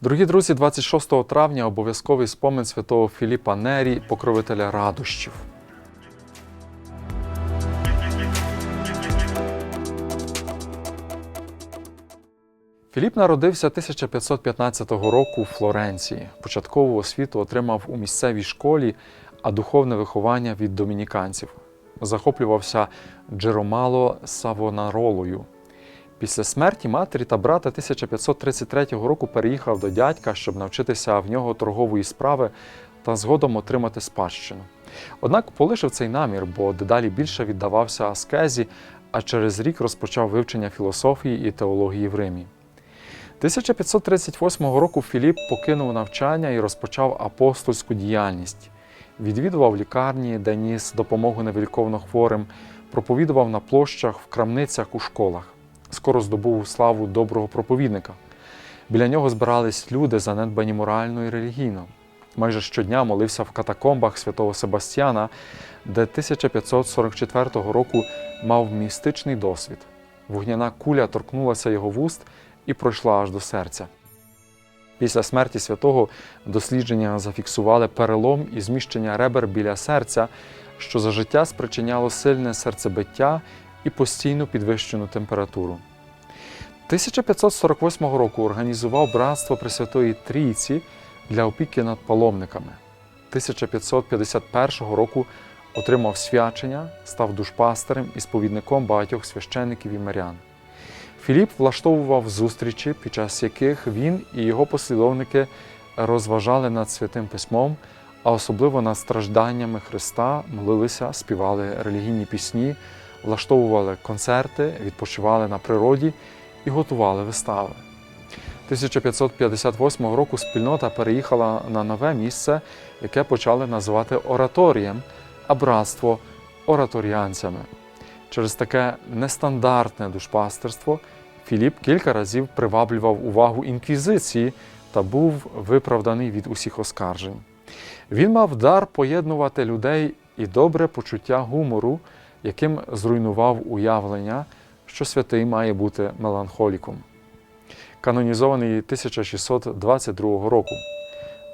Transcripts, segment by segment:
Дорогі друзі, 26 травня обов'язковий спомин святого Філіпа Нері, покровителя радощів. Філіп народився 1515 року у Флоренції. Початкову освіту отримав у місцевій школі, а духовне виховання від домініканців. Захоплювався Джеромало Савонаролою. Після смерті матері та брата 1533 року переїхав до дядька, щоб навчитися в нього торгової справи та згодом отримати спадщину. Однак полишив цей намір, бо дедалі більше віддавався аскезі, а через рік розпочав вивчення філософії і теології в Римі. 1538 року Філіп покинув навчання і розпочав апостольську діяльність. Відвідував лікарні, де ніс допомогу невиліковно хворим, проповідував на площах, в крамницях, у школах. Скоро здобув славу доброго проповідника. Біля нього збирались люди, занедбані морально і релігійно. Майже щодня молився в катакомбах святого Себастьяна, де 1544 року мав містичний досвід. Вогняна куля торкнулася його вуст і пройшла аж до серця. Після смерті святого дослідження зафіксували перелом і зміщення ребер біля серця, що за життя спричиняло сильне серцебиття і постійну підвищену температуру. 1548 року організував братство Пресвятої Трійці для опіки над паломниками. 1551 року отримав свячення, став душпастерем і сповідником багатьох священиків і мирян. Філіп влаштовував зустрічі, під час яких він і його послідовники розважали над святим письмом, а особливо над стражданнями Христа, молилися, співали релігійні пісні, влаштовували концерти, відпочивали на природі і готували вистави. 1558 року спільнота переїхала на нове місце, яке почали називати ораторієм, а братство ораторіанцями. Через таке нестандартне душпастерство Філіп кілька разів приваблював увагу інквізиції та був виправданий від усіх оскаржень. Він мав дар поєднувати людей і добре почуття гумору, яким зруйнував уявлення, що святий має бути меланхоліком. Канонізований 1622 року.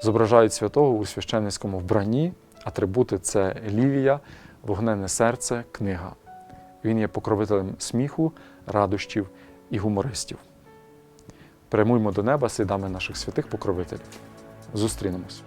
Зображають святого у священницькому вбранні, атрибути це лілія, вогненне серце, книга. Він є покровителем сміху, радощів і гумористів. Прямуймо до неба слідами наших святих покровителів. Зустрінемось!